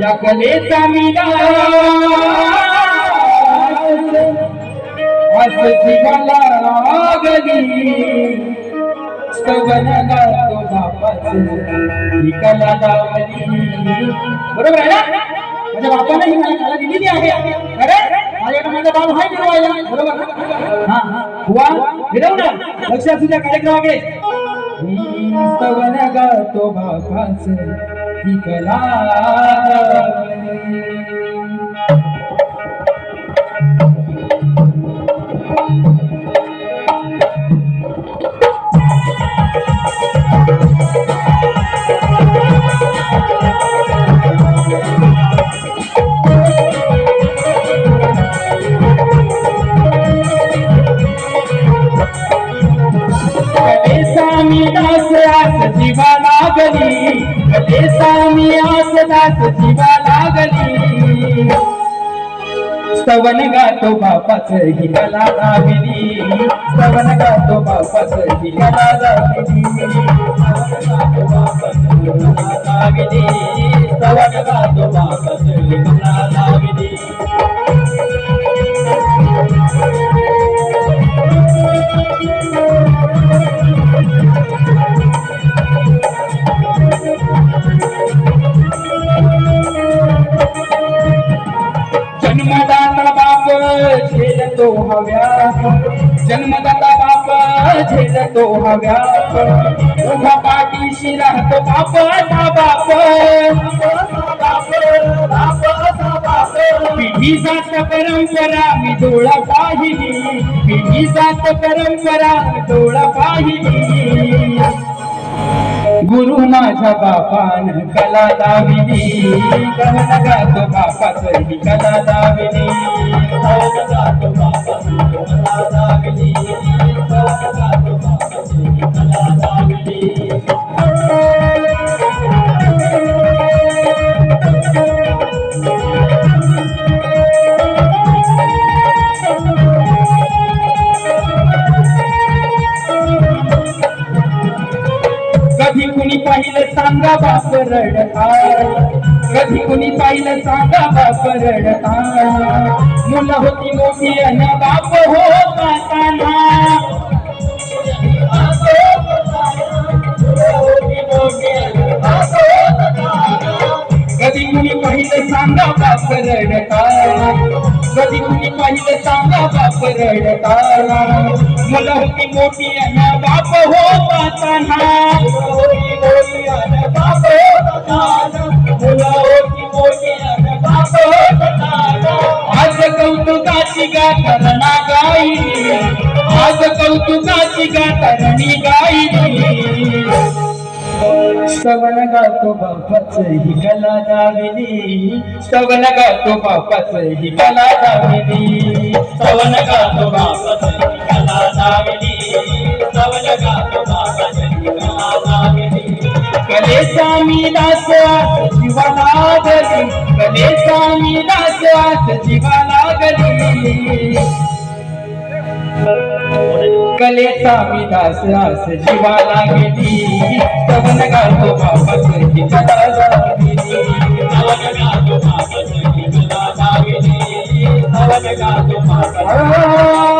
या कलेचा मी जीवाला लागली. बापाच बरोबर आहे ना? माझ्या बापाने ही मला कला दिलेली आहे. अरे माझ्याकडे माझा बाप आहे बरोबर हा वा हुआ लक्ष असू त्या कार्यक्रमाकडे. ही स्तवन गातो बापाच ही कला सामी दास आस जीवा लागली कले सामी आस दास जीवा लागली स्तवन गातो बापाच ही कला स्तवन गातो बापाच ही कला झेलतो जन्मदाता बाप झेलतो हव्या. उभा पाठीशी राहतो बापाचा बाप. पिढी जात परंपरा मी डोळा पाहिली. पिढी जात परंपरा मी डोळा पाहिली. गुरु माझ्या बापान कला दाविली गहन गातो बापाच ही कला दाविली गहन गातो बापा कधी कुणी पाहिलं सांगा बाप रडता कधी कुणी पाहिलं सांगा बाप रडता मुलं होती मोठी अन बाप हो कधी कुणी पाहिलं सांगा बाप रडता कधी कुणी पाहिलं सांगा बाप रडता मला होती मोठी अन बाप होता ताना होती मोठी अन बाप होता ताना होती मोठी अन बाप होता ताना आज कौतुकाची गाठरणा गाई आज कौतुकाची गाठरणी गाई स्तवन गातो बापाच ही कला दाविली. स्तवन गातो बापाच ही कला दाविली. स्तवन गातो बापाच ही कला दाविली स्तवन गातो बापाच ही कला दाविली कले सामी दास आस जीवा लागली कले दास आस जीवा लागली तवन गातो बापाच ही कला लागली तवन गातो बापाच ही कला लागली तवन गातो बोला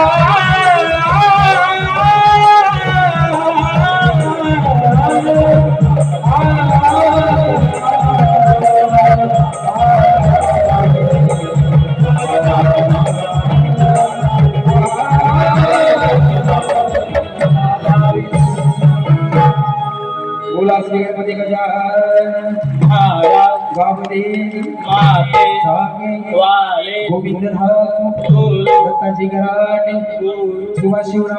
महाराज माते स्वामी वाले गोविंद धाम शिवा शिवराम